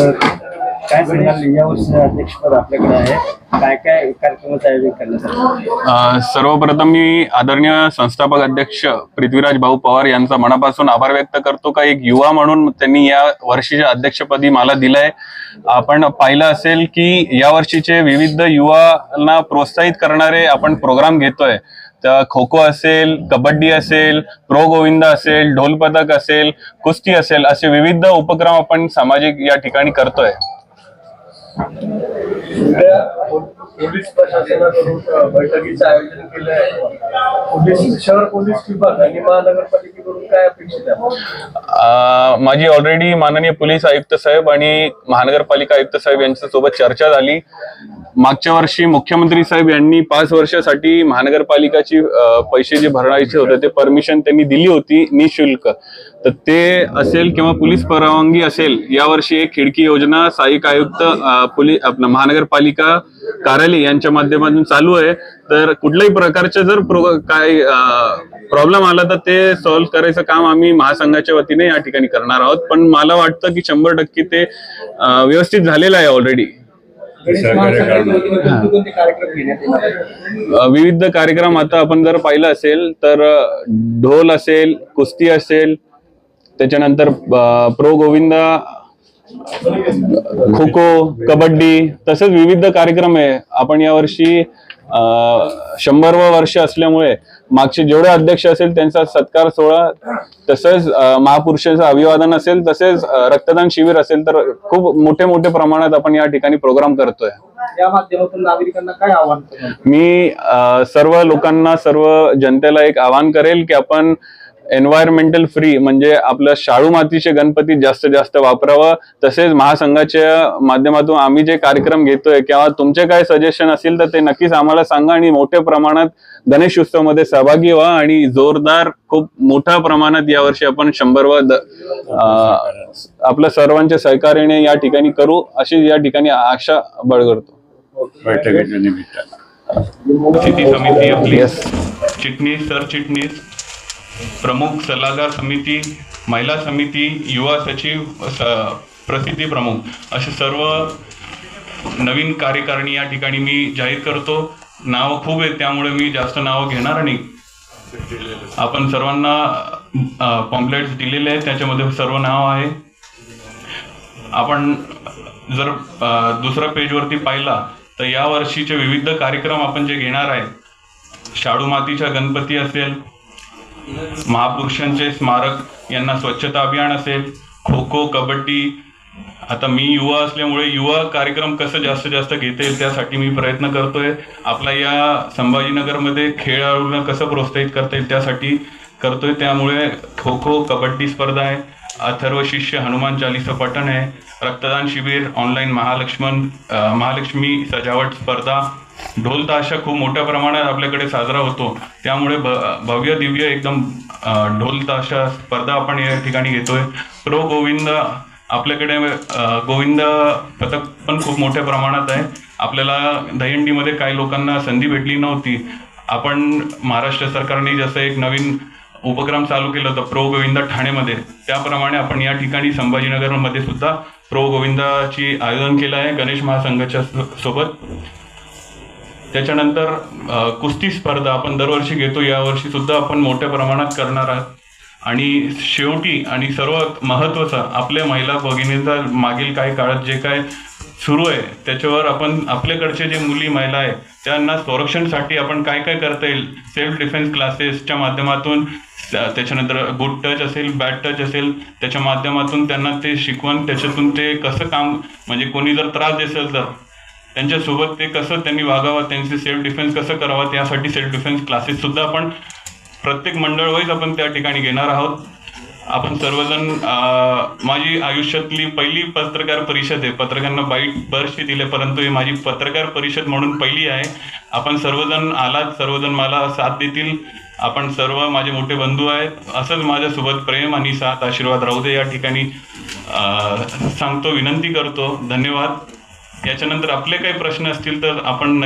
तर काय सांगाल यावर्षी अध्यक्षपद आपल्याकडे आहे? काय काय कार्यक्रमाचं आयोजन करण्यासाठी अ, सर्वप्रथम मी आदरणीय संस्थापक अध्यक्ष पृथ्वीराज भाऊ पवार यांचा मनापासून आभार व्यक्त करतो का? एक युवा म्हणून त्यांनी या वर्षीच्या अध्यक्षपदी मला दिलंय. आपण पाहिलं असेल की या वर्षीचे विविध युवांना प्रोत्साहित करणारे आपण प्रोग्राम घेतोय. तर खो खो असेल कबड्डी असेल प्रो गोविंद असेल ढोल पथक असेल कुस्ती असेल असे विविध उपक्रम आपण सामाजिक या ठिकाणी करतोय. पोलीस प्रशासनाकडून बैठकीचं आयोजन केलं आहे पोलीस शहर पोलीस विभाग आणि महानगरपालिकेकडून काय अपेक्षित आहे? माझी ऑलरेडी माननीय पोलीस आयुक्त साहेब आणि महानगरपालिका आयुक्त साहेब यांच्या सोबत चर्चा झाली. मागच्या वर्षी मुख्यमंत्री साहेब यांनी पाच वर्षासाठी महानगरपालिकाची पैसे जे भरायचे होते ते परमिशन त्यांनी दिली होती निशुल्क. तर ते असेल किंवा पोलीस परवानगी असेल यावर्षी एक खिडकी योजना सहाय्यक आयुक्त पोलीस आपलं महानगरपालिका कार्यालय यांच्या माध्यमातून चालू आहे. तर कुठल्याही प्रकारच्या जर प्रो काय प्रॉब्लेम आला तर ते सॉल्व्ह करायचं काम आम्ही महासंघाच्या वतीने या ठिकाणी करणार आहोत. पण मला वाटतं की शंभर टक्के ते व्यवस्थित झालेलं आहे ऑलरेडी विविध कार्यक्रम आता आपण जर पाहिलं असेल तर ढोल असेल कुस्ती असेल त्याच्यानंतर प्रो गोविंदा खो खो कबड्डी तसेच विविध कार्यक्रम आहे. आपण यावर्षी शंभरवं वर्ष असल्यामुळे मागचे जेवढे अध्यक्ष असेल त्यांचा सत्कार सोहळा तसेच महापुरुषांचं अभिवादन असेल तसेच रक्तदान शिबिर असेल तर खूप मोठे मोठे प्रमाणात आपण या ठिकाणी प्रोग्राम करतोय. या माध्यमातून नागरिकांना काय आव्हान मी सर्व लोकांना सर्व जनतेला एक आवाहन करेल की आपण एन्व्हायरमेंटल फ्री म्हणजे आपलं शाळू मातीचे गणपती जास्तीत जास्त वापरावं. तसेच महासंघाच्या माध्यमातून आम्ही जे कार्यक्रम घेतोय किंवा तुमचे काय सजेशन असतील तर ते नक्कीच आम्हाला सांगा आणि मोठ्या प्रमाणात गणेश उत्सवमध्ये सहभागी व्हा आणि जोरदार खूप मोठ्या प्रमाणात यावर्षी आपण शंभर व आपल्या सर्वांच्या सहकार्याने या ठिकाणी करू अशी या ठिकाणी आशा बाळगतो बैठकीच्या निमित्तानं समिती आपली. चिटणीस. सरचिटणीस प्रमुख सल्लागार समिती महिला समिती युवा सचिव स- प्रसिद्धी प्रमुख असे सर्व नवीन कार्यकारिणी या ठिकाणी मी जाहीर करतो. नावं खूप आहेत त्यामुळे मी जास्त नावं घेणार नाही. आपण सर्वांना पॉम्पलेट्स दिलेले आहेत त्याच्यामध्ये सर्व नाव आहे. आपण जर दुसऱ्या पेजवरती पाहिला तर या वर्षीचे विविध कार्यक्रम आपण जे घेणार आहे शाडू मातीच्या गणपती असेल महापुरुषांचे स्मारक यांना स्वच्छता अभियान असेल खो खो कबड्डी. आता मी युवा असल्यामुळे युवा कार्यक्रम कसं जास्तीत जास्त घेता येईल त्यासाठी मी प्रयत्न करतोय. आपला या संभाजीनगरमध्ये खेळाडूंना कसं प्रोत्साहित करता येईल त्यासाठी करतोय. त्यामुळे खो खो कबड्डी स्पर्धा आहे. अथर्व शिष्य हनुमान चालीसा पठण आहे. रक्तदान शिबिर ऑनलाईन महालक्ष्मण महालक्ष्मी सजावट स्पर्धा ढोल ताशा खूप मोठ्या प्रमाणात आपल्याकडे साजरा होतो. त्यामुळे भव्य दिव्य एकदम ढोल ताशा स्पर्धा आपण या ठिकाणी घेतोय. प्रो गोविंद आपल्याकडे गोविंद पथक पण खूप मोठ्या प्रमाणात आहे. आपल्याला दहीहंडीमध्ये काही लोकांना संधी भेटली नव्हती. आपण महाराष्ट्र सरकारने जसं एक नवीन उपक्रम चालू केलं होतं प्रो गोविंद ठाणेमध्ये. त्याप्रमाणे आपण या ठिकाणी संभाजीनगरमध्ये सुद्धा प्रो गोविंदाची आयोजन केलं आहे गणेश महासंघाच्या सोबत. त्याच्यानंतर कुस्ती स्पर्धा आपण दरवर्षी घेतो. यावर्षी सुद्धा आपण मोठ्या प्रमाणात करणार आहोत. आणि शेवटी आणि सर्वात महत्त्वाचं आपल्या महिला भगिनींचा मागील काही काळात जे काय सुरू आहे त्याच्यावर आपण आपल्याकडचे जे मुली महिला आहे त्यांना संरक्षणसाठी आपण काय काय करता येईल? सेल्फ डिफेन्स क्लासेसच्या माध्यमातून त्याच्यानंतर गुड टच असेल बॅड टच असेल त्याच्या माध्यमातून त्यांना ते शिकवण त्याच्यातून ते कसं काम म्हणजे कोणी जर त्रास देसेल तर. त्यांच्यासोबत ते कसं त्यांनी वागावं त्यांचे सेल्फ डिफेन्स कसं करावं त्यासाठी सेल्फ डिफेन्स क्लासेससुद्धा आपण प्रत्येक मंडळ वाईज आपण त्या ठिकाणी घेणार आहोत. आपण सर्वजण माझी आयुष्यातली पहिली पत्रकार परिषद आहे. पत्रकारांना बाईट बरशी दिले परंतु ही माझी पत्रकार परिषद म्हणून पहिली आहे. आपण सर्वजण आलात सर्वजण मला साथ देतील. आपण सर्व माझे मोठे बंधू आहेत. असंच माझ्यासोबत प्रेम आणि साथ आशीर्वाद राहू दे या ठिकाणी सांगतो विनंती करतो. धन्यवाद. याच्यानंतर आपले काही प्रश्न असतील तर आपण